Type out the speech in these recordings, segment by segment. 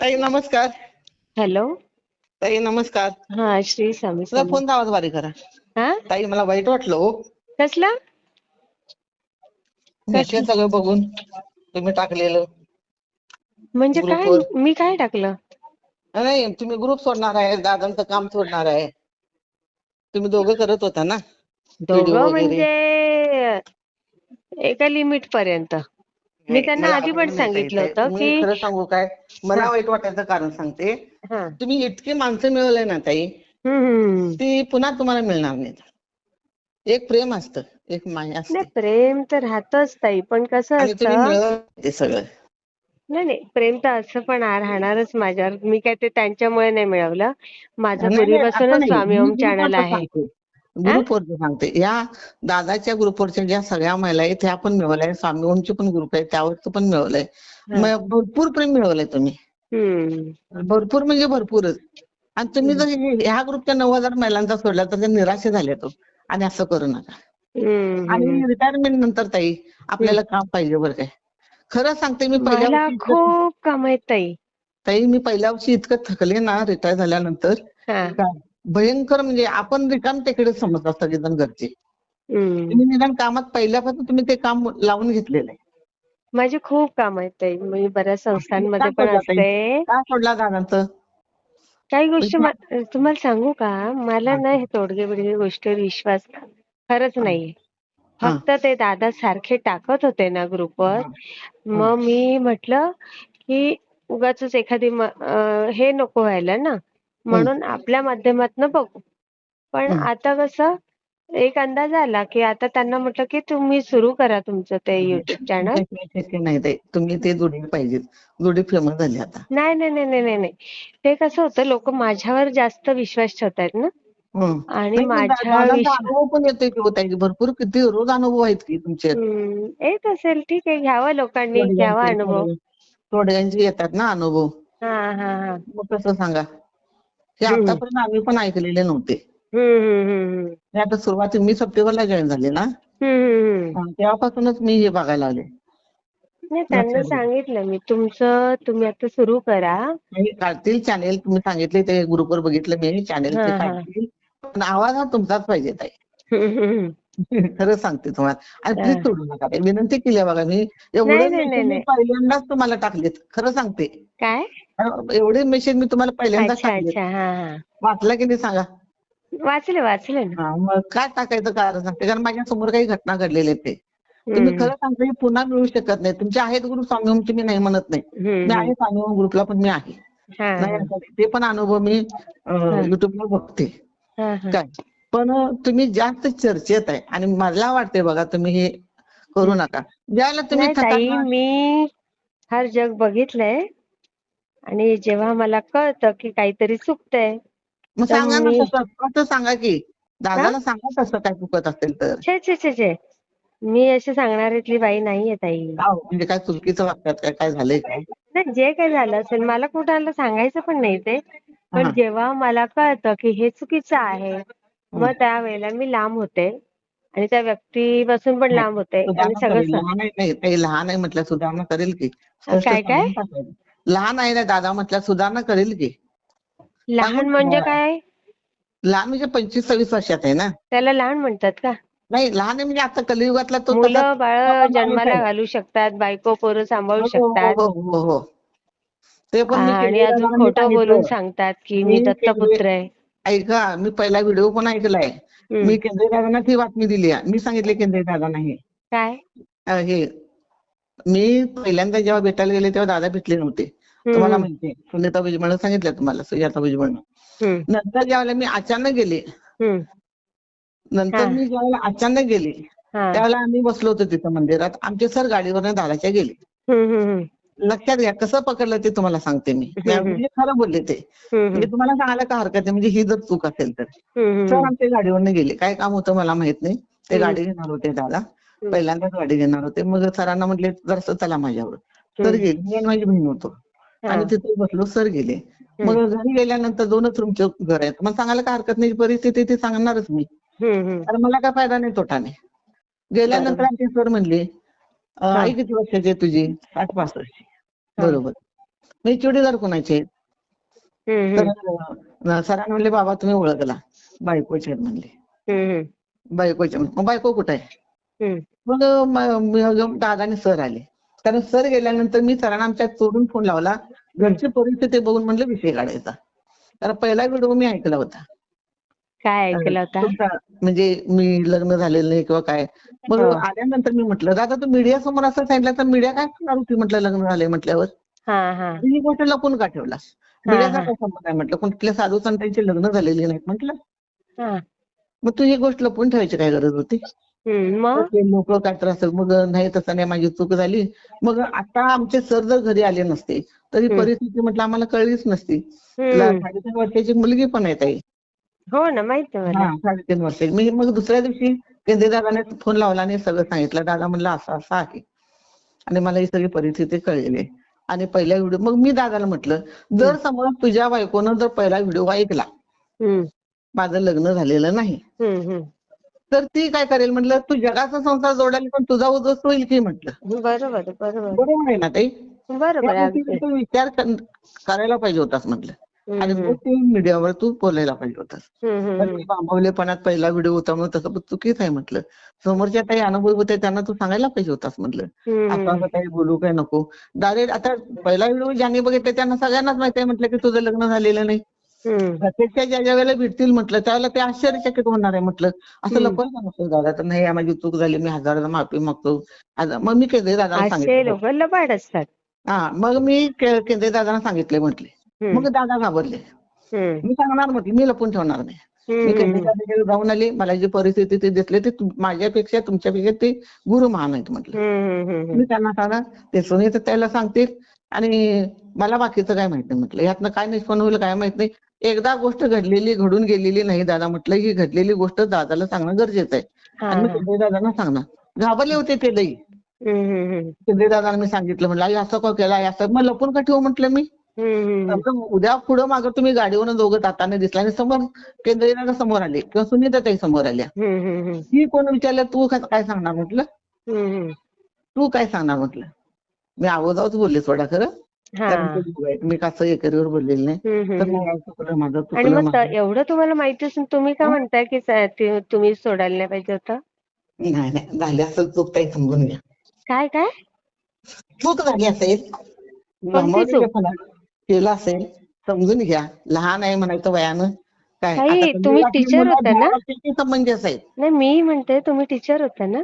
ताई नमस्कार. हॅलो. ताई नमस्कार. हा श्री स्वामी तुझा. फोन आवाज बारीक करा. हा? ताई मला वाईट वाटलं हो. कसला? सगळं बघून तुम्ही टाकलेलं म्हणजे काय? ग्रुपवर. मी काय टाकलं? नाही तुम्ही ग्रुप सोडणार आहे दादांचं काम सोडणार आहे. तुम्ही दोघं करत होता ना? दोघं वगैरे. म्हणजे एका लिमिट पर्यंत. मी त्यांना आधी पण सांगितलं. होतं की खरं सांगू काय? मला. वाईट वाटायचं कारण सांगते. तुम्ही इतकी माणसं मिळवले ना ताई. ती पुन्हा तुम्हाला मिळणार नाहीत. एक प्रेम असतं एक माया असते. नाही प्रेम तर राहतच ताई पण कसं असतं ते सगळं. नाही नाही प्रेम तर असं पण राहणारच माझ्यावर. मी काय ते त्यांच्यामुळे नाही मिळवलं. माझं पूर्वीपासूनच. स्वामी ओम चॅनल आहे. सांगते. ग्रुपवरचं सांगते. या दादाच्या ग्रुपवरच्या ज्या सगळ्या महिला आहेत त्या पण मिळवलंय स्वामी ओमचे पण ग्रुप आहे त्यावरचं पण मिळवलंय. हा. भरपूर प्रेम मिळवलंय तुम्ही. भरपूर म्हणजे भरपूरच. आणि तुम्ही जर हे- ह्या ग्रुपच्या नऊ हजार महिलांचा सोडला तर ते निराशे झाले तो आणि असं करू नका. आणि. रिटायरमेंट नंतर ताई आपल्याला काम पाहिजे बरं काय खरं सांगते मी पहिल्या खूप काम ताई. ताई मी पहिल्या वर्षी इतकं थकले ना रिटायर झाल्यानंतर. हा. भयंकर म्हणजे आपण रिकाम टेकडे समजतात सगळेजण घरचे. हम्म. तुम्ही निदान कामात पहिल्यापासून तुम्ही ते काम लावून घेतलेलं आहे. माझे खूप काम आहेत ताई. मी बऱ्याच संस्थांमध्ये पण? असते. का सोडला दादांचं काही गोष्टी म्हणजे तुम्हाला सांगू का? मला. ना हे तोडगे बिडगे गोष्टीवर विश्वास खरंच नाहीये. हा. फक्त ते दादा सारखे टाकत होते ना ग्रुपवर. मग मी म्हटलं की उगाच एखादी हे नको व्हायला ना. म्हणून आपल्या माध्यमातून बघू. पण. आता कसं एक अंदाज आला की आता त्यांना म्हटलं की तुम्ही सुरू करा तुमचं ते युट्यूब चॅनल नाही ताई तुम्ही ते जोडी पाहिजेत. जोडी फेमस झाली आता. नाही नाही नाही नाही नाही नाही. ते कसं होतं लोक माझ्यावर जास्त विश्वास ठेवतायत ना. हं. आणि माझ्या अनुभव पण येतोय भरपूर किती रोज अनुभव आहेत की तुमचे. येत असेल ठीक आहे घ्यावा लोकांनी घ्यावा अनुभव. थोड्या- थोड्यांचे येतात ना अनुभव. हा हा हा. मग कसं सांगा. हे. आतापर्यंत आम्ही पण ऐकलेले नव्हते. हे आता सुरुवाती मी सप्टेंबरला जॉईन झाले ना. तेव्हापासूनच मी हे बघायला लागले नाही त्यांना. सांगितलं मी. तुमचं तुम्ही आता सुरू करा. काढतील चॅनेल तुम्ही सांगितले ते ग्रुपवर बघितलं मी. चॅनेल पण आवाज हा तुमचाच पाहिजे ताई. खरं सांगते तुम्हाला. आणि. प्लीज सोडू नका. विनंती केली आहे बघा मी एवढे. पहिल्यांदाच तुम्हाला टाकलेत. खरं सांगते. काय? एवढे मेसेज मी तुम्हाला पहिल्यांदाच अच्छा टाकलेत. अच्छा हा हा. वाचला की नाही सांगा? वाचले वाचले ना. हा, मग काय टाकायचं कारण सांगते? कारण माझ्यासमोर काही घटना घडलेल्या आहेत ते. तुम्ही खरं सांगते पुन्हा मिळू शकत नाही. तुमचे आहेत ग्रुप स्वामी मी नाही म्हणत नाही. मी आहे स्वामी ग्रुपला पण मी आहे. ते पण अनुभव मी युट्यूबला बघते. काय? पण तुम्ही जास्त चर्चेत आहे. आणि मला वाटते बघा तुम्ही हे करू नका. ज्यावेळेला तुम्ही नाही ताई मी हर जग बघितलंय. आणि जेव्हा मला कळतं की काहीतरी चुकतंय मग सांगा ना मी- तसं. कसं सांगा की? दादाला सांगा तसं काय चुकत असेल तर. छे छे छे छे. मी अशी सांगणारीतली बाई नाहीये ताई? म्हणजे काय चुकीचं वागतात काय? काय झालंय काय? नाही जे काही झालं असेल मला कुणाला सांगायचं पण नाही ते. पण हा. जेव्हा मला कळतं की हे चुकीचं आहे मग त्यावेळेला मी लांब होते आणि त्या व्यक्तीपासून पण लांब होते आणि सुधारणा सगळं करेल. लहान आहे नाही लहान आहे म्हटलं सुधारणा करेल की स्पष्ट काय काय? सांगून टाकायचं. लहान आहे ना दादा म्हटलं सुधारणा करेल की लहान म्हणजे. काय लहान म्हणजे पंचवीस सव्वीस वर्षात आहे ना त्याला लहान म्हणतात का नाही लहान आहे म्हणजे आता कलियुगातला तो मुलं त्याला- बाळ माणूस जन्माला आहे. घालू शकतात बायको पोरं सांभाळू हो, शकतात हो, हो, हो. ते पण मी आणि अजून खोटं सांगितलं. बोलून सांगतात की मी मी दत्तपुत्र आहे ऐका मी पहिला व्हिडिओ पण ऐकलाय. मी केंद्रीय दादांना ती बातमी दिली आहे मी सांगितले केंद्रीय दादांना हे काय अं, हे मी पहिल्यांदा जेव्हा भेटायला गेले तेव्हा दादा भेटले नव्हते तुम्हाला हम्म. माहिती आहे सुनीता भुजबळ सांगितलं तुम्हाला सुजाता भुजबळ हम्म. नंतर ज्यावेळेला मी अचानक गेले हम्म. नंतर हा. मी ज्यावेळेला अचानक गेले हा. त्यावेळेला आम्ही बसलो होतो तिथं मंदिरात आमचे सर गाडीवरनं दादाच्या गेले हम्म, हम्म, हम्म. लक्षात घ्या कसं पकडलं ते तुम्हाला सांगते मी. म्हणजे खरं बोलले ते. म्हणजे तुम्हाला सांगायला का हरकत नाही म्हणजे ही जर चूक असेल तर. सर हम्म. आमच्या गाडीवरनं गेले. काय काम होतं मला माहीत नाही. ते. गाडी घेणार होते दादा. पहिल्यांदाच गाडी घेणार होते. मग सरांना म्हटले जरासं चला माझ्यावर. सर. गेले. मी आणि माझी बहीण होतो. आणि तिथे बसलो सर गेले. मग घरी गेल्यानंतर दोनच रूमचे घर आहेत. मग सांगायला काय हरकत नाही? परिस्थिती ती सांगणारच मी. तर मला काय फायदा नाही तोटा नाही गेल्यानंतर. आमचे सर म्हणले. आई किती वर्षाची आहे तुझी. साठ पासष्ट हा. बरोबर. मी चुडीदार कोणाचे? तर सरांनी म्हणले बाबा तुम्ही ओळखला. बायकोचे आहेत म्हणले. बायकोचे मग बायको कुठे? आहे. मग दादाने सर आले. कारण सर गेल्यानंतर मी सरांना आमच्या तोडून फोन लावला. घरची परिस्थिती बघून म्हणलं विषय काढायचा. कारण पहिला व्हिडिओ मी ऐकला होता. काय ऐकलं होता? म्हणजे मी लग्न झालेलं नाही किंवा काय. मग हो. आल्यानंतर मी म्हटलं दादा तू मीडिया समोर असं सांगितलं तर मीडिया काय सांगणार होती म्हटलं लग्न झालंय म्हटल्यावर? हा गोष्ट लपून का ठेवला? मीडियाचा काय संबंध आहे म्हटलं. कुठल्या साधू संतांची लग्न झालेली नाहीत म्हटलं. हा. मग तू ही गोष्ट लपून ठेवायची काय गरज होती? लोक काय तर असेल. मग नाही तसं नाही माझी चूक झाली. मग आता आमचे सर जर घरी आले नसते तरी. परिस्थिती म्हटलं आम्हाला कळलीच नसती. साडेतीन वर्षाची मुलगी पण आहे ताई. हो ना माहिती आहे मला. हा साडेतीन मी मग दुसऱ्या दिवशी केंद्रीय दादाने फोन लावला आणि सगळं सांगितलं दादा म्हणलं असं असं आहे. आणि मला ही सगळी परिस्थिती कळलेली आहे आणि पहिल्या व्हिडिओ मग मी दादाला म्हटलं जर समोर तुझ्या बायकोनं जर पहिला व्हिडिओ ऐकला हम्म, माझं लग्न झालेलं नाही हम्म, हम्म. तर ती काय करेल म्हटलं तू जगाचा संसार जोडायला पण तुझा उद्ध्वस्त होईल की? म्हटलं. बरोबर बरोबर. बरोबर आहे ना ताई? बरोबर या अगदी गोष्टीचा तू विचार कर- करायला पाहिजे होतास म्हटलं. आणि तू मीडियावर तू बोलायला पाहिजे होतास. मी बांबवलेपणात पहिला व्हिडिओ होता म्हणून तसं पण चुकीच आहे म्हटलं. समोरच्या काही अनुभव होते त्यांना तू सांगायला पाहिजे होतास म्हटलं. असं काही बोलू काय नको. डायरेक्ट आता पहिला व्हिडिओ ज्यांनी बघितले त्यांना सगळ्यांनाच माहिती आहे म्हटलं की तुझं लग्न झालेलं नाही. हम्म. प्रत्यक्ष ज्या ज्या वेळेला भेटतील म्हटलं त्यावेळेला ते आश्चर्यचकित होणार आहे म्हटलं. असं. लपवायचं नसतं दादा तर नाही माझी चूक झाली मी हजारदा माफी मागतो. मग मी केंद्रीय दादाला असे सांगितलं. हा मग मी केंद्रीय दादांना सांगितले म्हटले. मग दादा घाबरले. मी सांगणार म्हटलं मी लपून ठेवणार नाही. मी जाऊन आली मला जी परिस्थिती ते दिसले ते माझ्यापेक्षा तुमच्यापेक्षा ते गुरु महान आहेत म्हटलं. मी त्यांना सांगा ते सुनीता त्याला सांगतील. आणि मला बाकीचं काय माहीत नाही म्हटलं. यातनं काय निष्पन्न होईल काय माहीत नाही. एकदा गोष्ट घडलेली घडून गेलेली नाही दादा म्हटलं. ही घडलेली गोष्ट दादाला सांगणं गरजेचं आहे. आणि मी दादांना सांगणार. घाबरले होते ते लई. दादांना मी सांगितलं म्हटलं आई असं का केलं? असं मग लपून का ठेवू म्हटलं मी? उद्या पुढं मागं तुम्ही गाडीवरून दोघं जाताना दिसला आणि समोर केंद्रीय समोर आले किंवा सुनीता ताई समोर आल्या. ही कोण विचारलं तू काय काय सांगणार म्हटलं. तू काय सांगणार म्हटलं? मी आवाजावच बोलले थोडा खरं. मी कसं एकेरीवर बोललेलं नाही. एवढं तुम्हाला माहिती असून तुम्ही का म्हणताय की तुम्ही सोडायला नाही पाहिजे होतं? नाही नाही. झाली असेल चूक ताई समजून घ्या. काय काय? चूक झाली असेल? केलं असेल समजून घ्या लहान आहे म्हणायचं वयानं काय ताई, आता तुम्ही मुलं होत्या ना? वर्षाची समंजस आहेत नाही मी म्हणते तुम्ही टीचर होता ना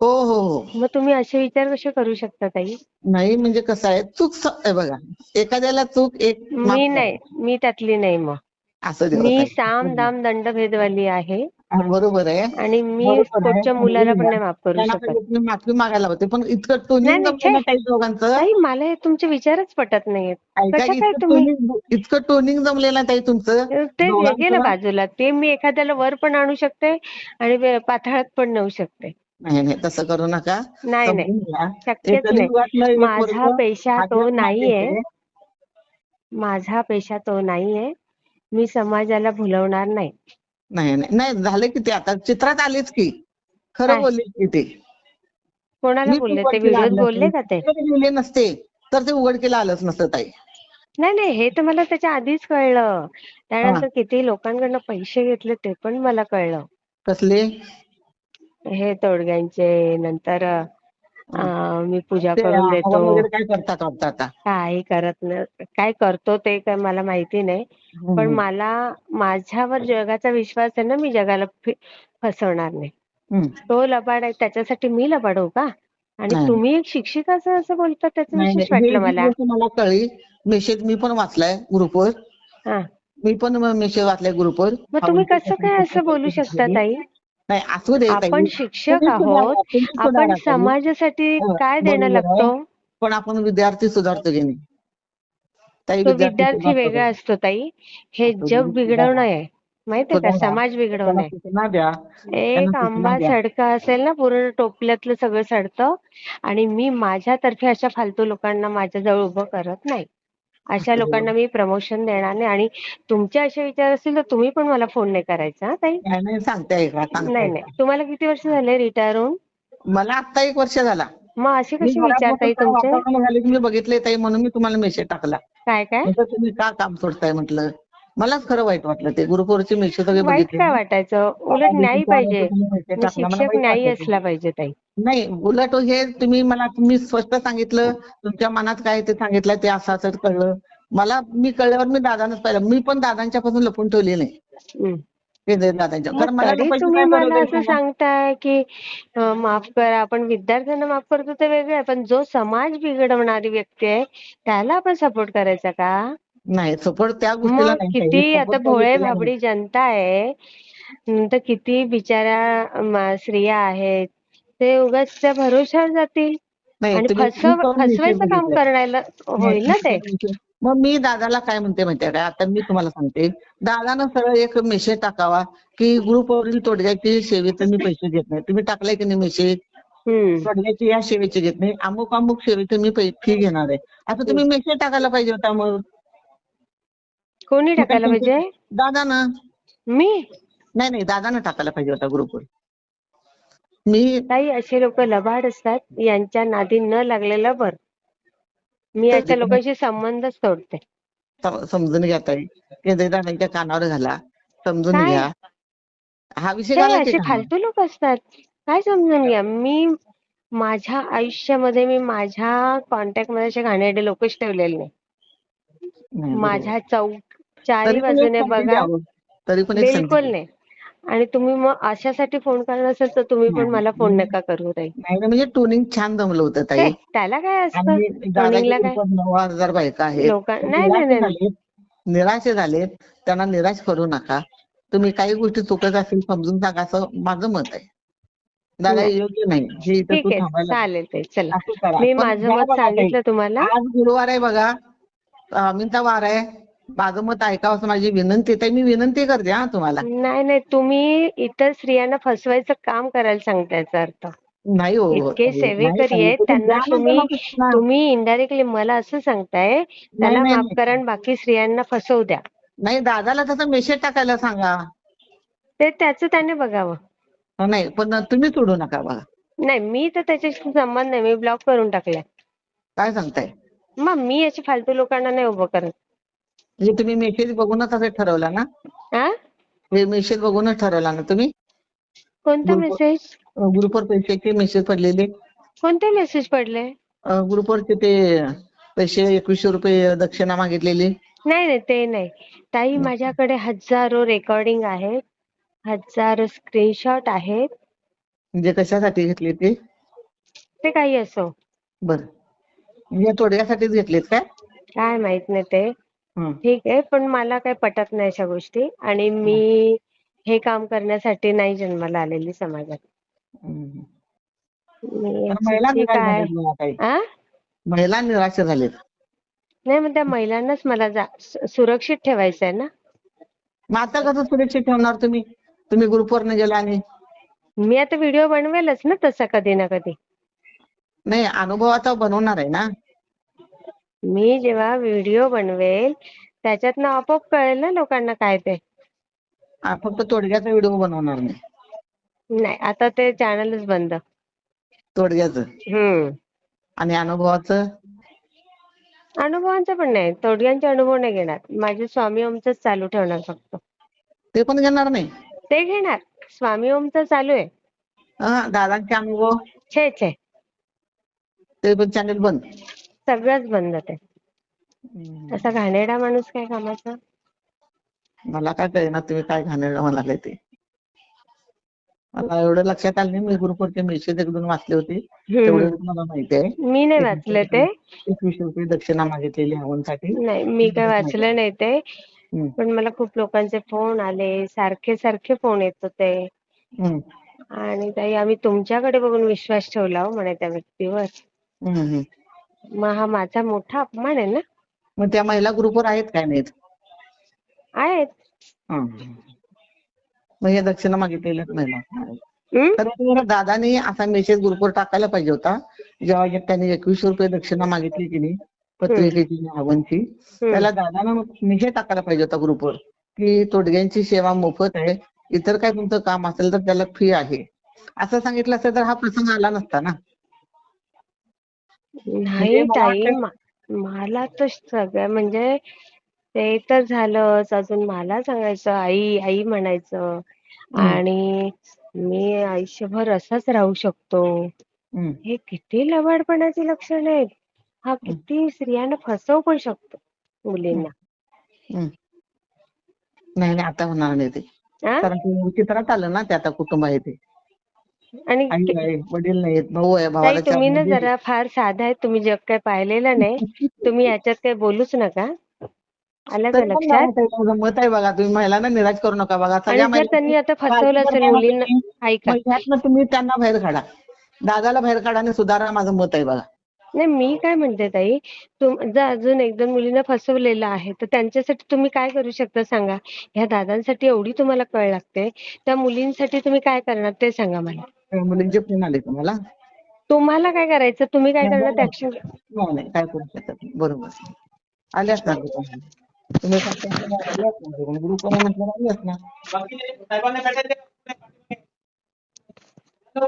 हो हो हो मग तुम्ही असे विचार कसे करू शकता ताई नाही म्हणजे कसं आहे चूक स- हे बघा एखाद्याला चूक एक माफ मी करा. नाही मी त्यातली नाही मग असं मी आहे. साम दाम दंड भेदवाली आहे बरोबर आहे. आणि मी. पुढच्या मुलाला पण नाही माफ करू शकत. माफी मागायला होते पण इतकं नाही, टोनिंग नाही, ना दोघांचं. मला हे तुमचे विचारच पटत नाहीयेत. ऐका कसं काय इतकं तुम्ही- टोनिंग इतकं टोनिंग जमलेलं आहे ताई तुमचं. ते दोघांचं- गेलं बाजूला. ते मी एखाद्याला वर पण आणू शकते आणि वे- पाताळात पण नेऊ शकते. नाही नाही तसं करू नका. नाही नाही. समजून घ्या. शक्यच एका नाही. युगातलं एक माझा पोरगं पेशा तो नाहीये. माझा पेशा तो नाहीये. मी समाजाला भुलवणार नाही. नाही नाही नाही झालं की ते आता. चित्रात आलेच की. खरं? बोलले की ते. कोणाला मी बोलले? ते उघडकीला व्हिडिओत आणलं बोलले. का ते? लिहिले नसते. तर ते उघडकीला आलंच नसतं ताई. नाही नाही हे तर मला त्याच्या आधीच कळलं. त्यानंतर किती लोकांकडनं पैसे घेतले ते पण मला कळलं. कसले? हे तोडग्यांचे नंतर अं, मी पूजा ते करून हवन देतो. वगैरे काय आता काही करत नाही काय करतो ते काय मला माहिती नाही. पण. मला माझ्यावर जगाचा विश्वास आहे ना मी जगाला फि- फसवणार नाही. तो लबाड आहे त्याच्यासाठी मी लबाड होऊ का? आणि. तुम्ही एक शिक्षिकाचं असं बोलता त्याचं नाही विशेष नाही. हे वाटलं जी मला. गोष्ट मला कळली. मेसेज मी पण वाचलाय ग्रुपवर. हा. मी पण मेसेज वाचलाय ग्रुपवर. मग तुम्ही कसं काय असं बोलू शकता ताई? नाही असू दे. आपण शिक्षक आहोत. आपण. समाजासाठी हो, काय देणं. लागतो? पण आपण विद्यार्थी सुधारतो की नाही? विद्यार्थी. वेगळा असतो ताई. हे जग बिघडवणं आहे. माहितीये का. समाज बिघडवणं एक आंबा. सडका असेल ना पूर्ण टोपल्यातलं सगळं सडतं. आणि मी माझ्यातर्फे अशा फालतू लोकांना माझ्याजवळ उभं करत नाही. अशा लोकांना मी प्रमोशन देणार नाही. आणि तुमचे असे विचार असतील तर तुम्ही पण मला फोन नाही करायचा हा ताई? नाही नाही तुम्हाला किती वर्ष झाले रिटायर होऊन? मला आता एक वर्ष झाला. मग असे मी कसे घरात विचार ताई बसून तुमचे? मी बघितले ताई म्हणून मी तुम्हाला मेसेज टाकला. काय काय? तुम्ही का काम सोडताय? म्हटलं. मलाच खरं वाईट वाटलं. ते गुरुपौरचे मेसेज सगळे वाईट बघितले. काय वाटायचं? उलट न्यायी पाहिजे. शिक्षक न्यायी. असला पाहिजे ताई. नाही उलट हे तुम्ही मला तुम्ही स्पष्ट सांगितलं. तुमच्या मनात काय ते सांगितलं ते असं असं कळलं. मला मी कळल्यावर मी दादानच पाहिलं. मी पण दादांच्या पासून लपून ठेवली नाही. हम्म. दादांच्या कारण मग मला तरी तुम्ही काय मला बरोबर असं सांगताय की अं, माफ करा. आपण विद्यार्थ्यांना माफ करतो ते वेगळं आहे. पण जो समाज बिघडवणारी व्यक्ती आहे त्याला आपण सपोर्ट करायचा का? नाही सपोर्ट त्या गोष्टीला मग नाही किती पाहिजे. आता त्या भोळे गोष्टीला भाबडी जनता आहे हं, तर किती बिचाऱ्या म, स्त्रिया आहेत ते उगाच त्या भरोश्यावर जातील? नाही आणि तुम्ही- फसव फसवायचं काम बघितलाय. करायला होईल ना ते? मग मी दादाला काय म्हणते माहितीये का? आता मी तुम्हाला सांगते. दादानं सरळ एक मेसेज टाकावा की ग्रुपवरील तोडग्याची सेवेचे मी पैसे घेत नाही. तुम्ही टाकलाय की नाही मेसेज हम्म. तोडग्याची या सेवेचे घेत नाही. अमुक अमुक सेवेचे मी फी घेणार आहे. असं तुम्ही मेसेज टाकायला पाहिजे होता मग? कोणी टाकायला पाहिजे? दादानं. मी? नाही नाही दादानं टाकायला पाहिजे होता ग्रुपवर मी ताई असे लोक लबाड असतात यांच्या नादी न लागलेलं बर. मी अशा लोकांशी संबंधच तोडते समजून घ्या ताई. केंद्रीय कानावर घाला समजून? घ्या. हा विषय असे. फालतू लोक असतात. काय समजून घ्या? मी माझ्या आयुष्यामध्ये मी माझ्या कॉन्टॅक्टमध्ये असे घाणेरडे लोकच ठेवलेले नाही. माझ्या चौक चारी तरी पण एक बाजूने बघा. तरी पण बिलकुल. नाही. आणि तुम्ही मग अशासाठी फोन करणार असेल तर तुम्ही पण मला फोन. नका करू ताई. नाही म्हणजे टोनिंग छान जमलं होतं ताई. त्याला काय असतं? टोनिंगला काय? नऊ हजार बायका आहेत. लोकां नाही नाही निराश नाही झालेत. निराश झालेत. त्यांना निराश करू नका. तुम्ही काही गोष्टी चुकत असतील समजून सांगा असं माझं मत आहे. दादा हे. योग्य नाही. हे इथं ठीक तू आहे. चालेल ताई चला. मी माझं मत. सांगितलं तुम्हाला. आज गुरुवार आहे बघा. अमिता वार आहे. माझं मत ऐकावं असं माझी विनंती आहे. ताई मी विनंती करते हा तुम्हाला. नाही नाही तुम्ही इतर स्त्रियांना फसवायचं काम करायला सांगता याचा अर्थ. नाही हो इतके ताई, सेवेकरी आहेत त्यांना तुम्ही कृष्णा. तुम्ही इनडायरेक्टली मला असं सांगताय त्यांना नाही, माफ नाही. करा आणि बाकी स्त्रियांना फसवू द्या. नाही दादाला तसं मेसेज टाकायला सांगा. ते त्याचं त्याने बघावं. नाही पण तुम्ही सोडू नका बघा. नाही मी तर त्याच्याशी संबंध नाही मी ब्लॉक करून टाकलाय. काय सांगताय? मग मी अशी फालतू लोकांना नाही उभं करत. म्हणजे तुम्ही मेसेज बघूनच असं ठरवलं ना? हा हे मेसेज बघूनच ठरवला ना तुम्ही? कोणता ग्रुप- मेसेज ग्रुपवर पैशाचे मेसेज पडलेले. कोणते मेसेज पडले? अं, ग्रुपवरचे ते पैसे एकवीसशे रुपये दक्षिणा मागितलेली. नाही नाही ते नाही. ताई माझ्याकडे हजारो रेकॉर्डिंग आहेत. हजारो स्क्रीनशॉट आहेत. म्हणजे कशासाठी घेतले ते? ते काही असो. बर. म्हणजे तोडग्यासाठीच घेतलेत काय? काय माहीत नाही ते. हं. ठीक आहे पण मला काही पटत नाही अशा गोष्टी आणि मी हे काम करण्यासाठी नाही जन्माला आलेली समाजात. हं. मी महिला निराश काय झालेत बघा ताई. आ? महिला निराश झालेत. नाही मग त्या महिलांनाच मला जा- सु- सुरक्षित ठेवायचं आहे ना? मग आता कसं सुरक्षित ठेवणार तुम्ही? तुम्ही ग्रुपवर गेला आणि? मी आता व्हिडिओ बनवेलच ना तसा कधी ना कधी. नाही अनुभव आता बनवणार आहे ना? मी जेव्हा व्हिडिओ बनवेल त्याच्यातनं आपोआप कळेल ना लोकांना काय ते. फक्त तोडग्याचा व्हिडिओ बनवणार नाही नाही आता ते चॅनलच बंद. तोडग्याचं? हम्म. आणि अनुभवाचं? अनुभवांचं पण नाही तोडग्यांचे अनुभव नाही घेणार. माझे स्वामी ओमच चालू ठेवणार फक्त. ते पण घेणार नाही? ते घेणार. स्वामी ओमचं चालू आहे. हं, दादांचे अनुभव? छे छे. ते पण चॅनेल बंद. सगळंच बंद ते. हं. असा घाणेरडा माणूस काय कामाचा? मला काय कळेना तुम्ही काय घाणेरडं म्हणाले ते. मला एवढं लक्षात आलं नाही मी ग्रुपवरचे मेसेज एक दोन वाचले होते. तेवढे हम्म. मला माहिती आहे. मी नाही वाचले ते. एकवीसशे रुपये दक्षिणा मागितलेली हवनसाठी नाही मी काय वाचलं नाही ते. पण मला खूप लोकांचे फोन आले सारखे सारखे फोन येत होते. आणि ताई आम्ही तुमच्याकडे बघून विश्वास ठेवला हो म्हणे त्या व्यक्तीवर. मग हा माझा मोठा अपमान आहे ना? मग त्या महिला ग्रुपवर आहेत काय नाहीत? आहेत. हं. मग हे दक्षिणा मागितलेल्या महिला? तर तुम्हाला दादाने असा मेसेज ग्रुपवर टाकायला पाहिजे होता. जेव्हा जे त्यांनी एकवीसशे रुपये दक्षिणा मागितली की नाही पत्रिकेची हवनची हम्म. त्याला दादानं मेसेज टाकायला पाहिजे होता ग्रुपवर की तोडग्यांची सेवा मोफत आहे. इतर काय तुमचं काम असेल तर त्याला फी आहे. असं सांगितलं असतं तर हा प्रसंग आला नसता ना? नाही मला ताई वाटतं- मा- मला तर सगळं म्हणजे ते तर झालंच. अजून मला सांगायचं आई आई म्हणायचं आणि मी आयुष्यभर असाच राहू शकतो. हे. किती लबाडपणाची लक्षण आहेत. हा किती स्त्रियांना फसवू पण शकतो मुलींना. नाही नाही आता होणार नाही ते? कारण ते विचित्रात आलं ना ते आता कुटुंब आहे ते. आणि आई कि- आहे वडील नाहीत भाऊ आहे ताई भावाला तुम्ही चार ना मुली. आहेत. जरा फार साधा आहे तुम्ही जग काय पाहिलेलं नाही तुम्ही याच्यात काही बोलूच नका. आलं का तरी पण लक्षात? माझं मत आहे बघा तुम्ही महिलांना निराश करू नका बघा. आणि सगळ्या जर त्यांनी आता फसवलं असेल मुलींना ऐका. महिन्यातनं तुम्ही त्यांना बाहेर काढा. दादाला बाहेर काढा आणि सुधारा माझं मत आहे बघा. नाही मी काय म्हणते ताई तुम जर अजून एक दोन मुलींना फसवलेलं आहे तर त्यांच्यासाठी तुम्ही काय करू शकता सांगा? ह्या दादांसाठी एवढी तुम्हाला कळ लागते त्या मुलींसाठी तुम्ही काय करणार ते सांगा मला. मुलींचे फोन आले तुम्हाला? तुम्हाला काय करायचं? तुम्ही काय करणार? ऍक्शन नाही नाही काय करू शकत नाही. बरोबर. आले असणार ते तुम्हाला. तुम्ही ग्रुप म्हटलं आले असणार.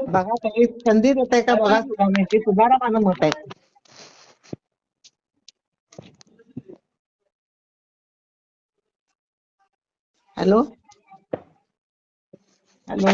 बघा काही संधी देत आहे का? बघा सुधारण्याची सुधारा माझं मत आहे. Hello? Hello?